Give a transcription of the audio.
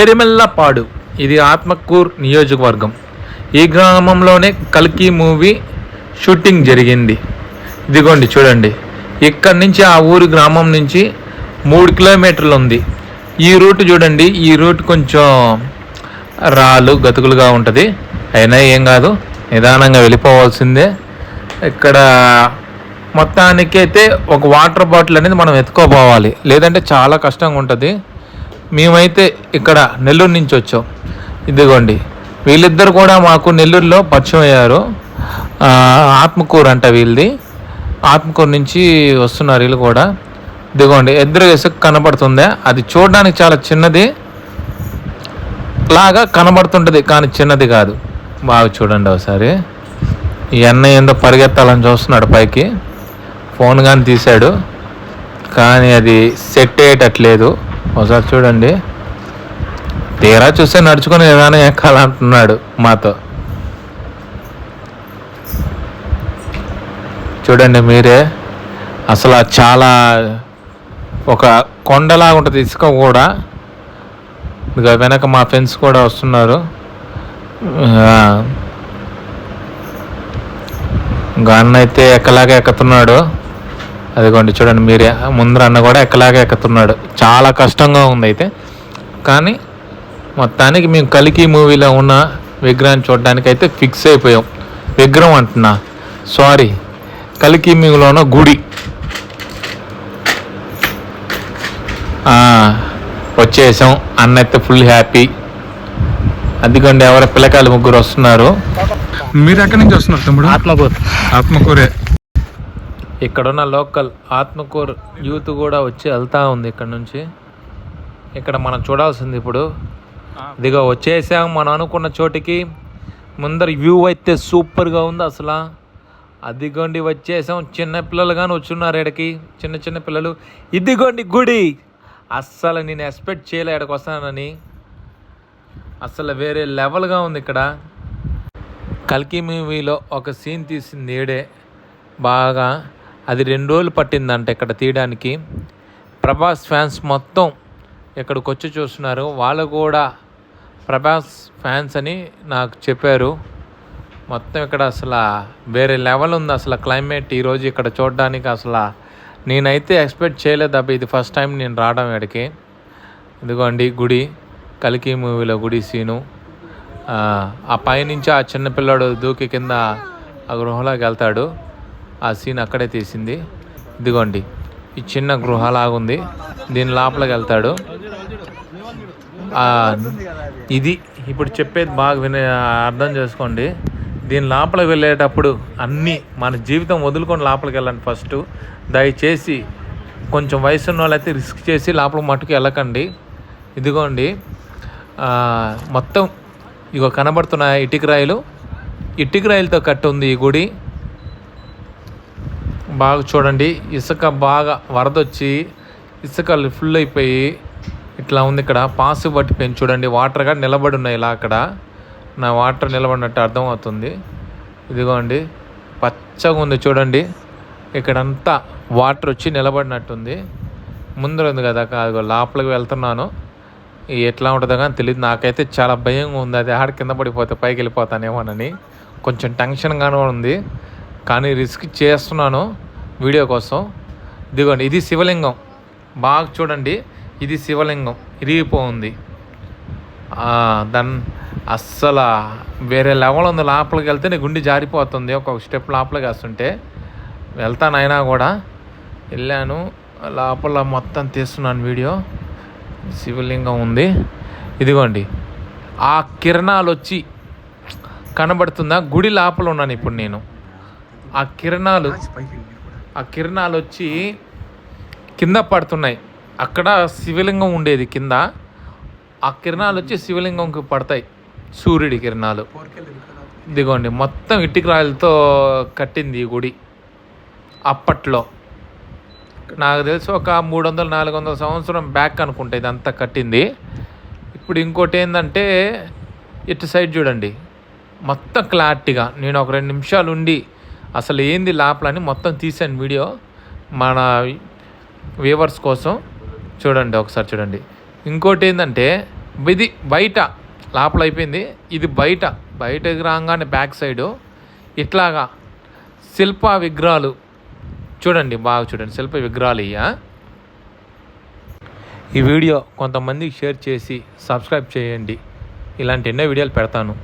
పెరిమెల్లపాడు. ఇది ఆత్మకూర్ నియోజకవర్గం. ఈ గ్రామంలోనే కల్కి మూవీ షూటింగ్ జరిగింది. ఇదిగోండి చూడండి. ఇక్కడి నుంచి ఆ ఊరి గ్రామం నుంచి మూడు కిలోమీటర్లు ఉంది ఈ రూట్ చూడండి. ఈ రూట్ కొంచెం రాళ్ళు గతుకులుగా ఉంటుంది. అయినా ఏం కాదు. నిదానంగా వెళ్ళిపోవాల్సిందే. ఇక్కడ మొత్తానికైతే ఒక వాటర్ బాటిల్ అనేది మనం ఎత్తుకోపోవాలి. లేదంటే చాలా కష్టంగా ఉంటుంది మేమైతే ఇక్కడ నెల్లూరు నుంచి వచ్చాం. ఇదిగోండి. వీళ్ళిద్దరు కూడా మాకు నెల్లూరులో పరిచయం అయ్యారు. ఆత్మకూరు అంట వీళ్ళది. ఆత్మకూరు నుంచి వస్తున్నారు వీళ్ళు కూడా. ఇదిగోండి ఎదురు ఇసుక కనబడుతుందే అది చూడడానికి చాలా చిన్నది. లాగా కనబడుతుంటుంది కానీ చిన్నది కాదు. బాగా చూడండి ఒకసారి. ఈ అన్నయ్య ఏందో పరిగెత్తాలని చూస్తున్నాడు పైకి. ఫోన్ కానీ తీశాడు. కానీ అది సెట్ అయ్యేటట్లేదు. ఒకసారి చూడండి. తీరా చూస్తే నడుచుకుని ఏదైనా ఎక్కాలంటున్నాడు మాతో. చూడండి మీరే అసలు చాలా ఒక కొండలాగా ఉంటుంది ఇసుక కూడా. ఇక వెనక మా ఫ్రెండ్స్ కూడా వస్తున్నారు. ఇంకా అన్న అయితే ఎక్కలాగా ఎక్కుతున్నాడు. అదిగోండి చూడండి మీరే. ముందర అన్న కూడా ఎక్కలాగా ఎక్కుతున్నాడు. చాలా కష్టంగా ఉంది అయితే. కానీ మొత్తానికి మేము కలికి మూవీలో ఉన్న విగ్రహాన్ని చూడడానికి అయితే ఫిక్స్ అయిపోయాం. విగ్రహం అంటున్నా. సారీ కలికి మూవీలో ఉన్న గుడి. ఆ, వచ్చేసాం. అన్న అయితే ఫుల్ హ్యాపీ అదిగోండి ఎవరో పిల్లకాయలు ముగ్గురు వస్తున్నారు? మీరు ఎక్కడి నుంచి వస్తున్నారు తమ్ముడు? ఆత్మకూరు. ఆత్మకూరే. ఇక్కడున్న లోకల్ ఆత్మకూరు యూత్ కూడా వచ్చి వెళ్తా ఉంది ఇక్కడ నుంచి. ఇక్కడ మనం చూడాల్సింది ఇప్పుడు. ఇదిగో వచ్చేసాం మనం అనుకున్న చోటికి. ముందర వ్యూ అయితే సూపర్గా ఉంది అసలు. అదిగోండి వచ్చేసాం. చిన్న పిల్లలు కానీ వచ్చున్నారు ఇక్కడికి చిన్న చిన్న పిల్లలు. ఇదిగోండి గుడి. అస్సలు నేను ఎక్స్పెక్ట్ చేయలే ఇక్కడికి వస్తానని. అసలు వేరే లెవెల్గా ఉంది ఇక్కడ. కల్కి మూవీలో ఒక సీన్ తీసింది ఏడే బాగా. అది రెండు రోజులు పట్టిందంట ఇక్కడ తీయడానికి. ప్రభాస్ ఫ్యాన్స్ మొత్తం ఇక్కడికి వచ్చి చూస్తున్నారు? వాళ్ళు కూడా ప్రభాస్ ఫ్యాన్స్ అని నాకు చెప్పారు. మొత్తం ఇక్కడ అసలు వేరే లెవెల్ ఉంది అసలు క్లైమేట్ ఈరోజు ఇక్కడ చూడడానికి అసలు. నేనైతే ఎక్స్పెక్ట్ చేయలేదు అబ్బా ఇది ఫస్ట్ టైం నేను రావడం ఇక్కడికి. ఇదిగోండి గుడి కలికి మూవీలో గుడి సీను. ఆ, పైనుంచి ఆ చిన్న పిల్లోడు దూకి కింద ఆ గృహంలోకి వెళ్తాడు. ఆ సీన్ అక్కడే తీసింది. ఇదిగోండి ఈ చిన్న గృహలాగుంది. దీని లోపలికి వెళ్తాడు. ఇది ఇప్పుడు చెప్పేది బాగా వినే అర్థం చేసుకోండి. దీని లోపలికి వెళ్ళేటప్పుడు అన్నీ మన జీవితం వదులుకొని లోపలికి వెళ్ళండి ఫస్ట్. దయచేసి కొంచెం వయసు ఉన్న వాళ్ళైతే రిస్క్ చేసి లోపల మట్టుకు వెళ్ళకండి. ఇదిగోండి మొత్తం ఇగో కనబడుతున్న ఇటుక రాయిలు ఇటుక రాయిలతో కట్టి ఉంది ఈ గుడి. బాగా చూడండి. ఇసుక బాగా వరదొచ్చి ఇసుకలు ఫుల్ అయిపోయి ఇట్లా ఉంది ఇక్కడ. పాసు పట్టిపోయింది చూడండి. వాటర్గా నిలబడి ఉన్నాయి ఇలా అక్కడ. నా వాటర్ నిలబడినట్టు అర్థమవుతుంది. ఇదిగోండి. పచ్చగా ఉంది చూడండి. ఇక్కడంతా వాటర్ వచ్చి నిలబడినట్టుంది. ముందర ఉంది కదా కాదు లోపలికి వెళ్తున్నాను. ఎట్లా ఉంటుందో కానీ తెలియదు నాకైతే చాలా భయంగా ఉంది. అది ఆడ కింద పడిపోతే పైకి వెళ్ళిపోతానేమోనని. కొంచెం టెన్షన్గానే ఉంది. కానీ రిస్క్ చేస్తున్నాను వీడియో కోసం. ఇదిగోండి ఇది శివలింగం. బాగా చూడండి ఇది శివలింగం. ఇరిగిపోయింది. దాని అస్సలు వేరే లెవెల్ ఉంది. లోపలికి వెళ్తే నీ గుండె జారిపోతుంది. ఒక్కొక్క స్టెప్ లోపలికి వేస్తుంటే. వెళ్తాను అయినా కూడా. వెళ్ళాను. లోపల మొత్తం తీస్తున్నాను వీడియో. శివలింగం ఉంది. ఇదిగోండి ఆ కిరణాలు వచ్చి కనబడుతుందా? గుడి లోపల ఉన్నాను ఇప్పుడు నేను. ఆ కిరణాలు ఆ కిరణాలు వచ్చి కింద పడుతున్నాయి. అక్కడ శివలింగం ఉండేది కింద. ఆ కిరణాలు వచ్చి శివలింగంకి పడతాయి. సూర్యుడి కిరణాలు. ఇదిగోండి మొత్తం ఇటుక రాయలతో కట్టింది ఈ గుడి. అప్పట్లో. నాకు తెలిసి ఒక మూడు వందల నాలుగు వందల సంవత్సరం బ్యాక్ అనుకుంటా ఇదంతా కట్టింది. ఇప్పుడు ఇంకోటి ఏంటంటే ఇటు సైడ్ చూడండి. మొత్తం క్లారిటీగా. నేను ఒక రెండు నిమిషాలు ఉండి అసలు ఏంది లోపలని మొత్తం తీసాను వీడియో. మన వ్యూవర్స్ కోసం చూడండి ఒకసారి చూడండి. ఇంకోటి ఏంటంటే ఇది బయట లోపల అయిపోయింది. ఇది బయట బయటకు రాగానే బ్యాక్ సైడు ఇట్లాగా శిల్ప విగ్రహాలు. చూడండి బాగా చూడండి శిల్ప విగ్రహాలు ఇయ్యా. ఈ వీడియో కొంతమందికి షేర్ చేసి సబ్స్క్రైబ్ చేయండి. ఇలాంటి ఎన్నో వీడియోలు పెడతాను.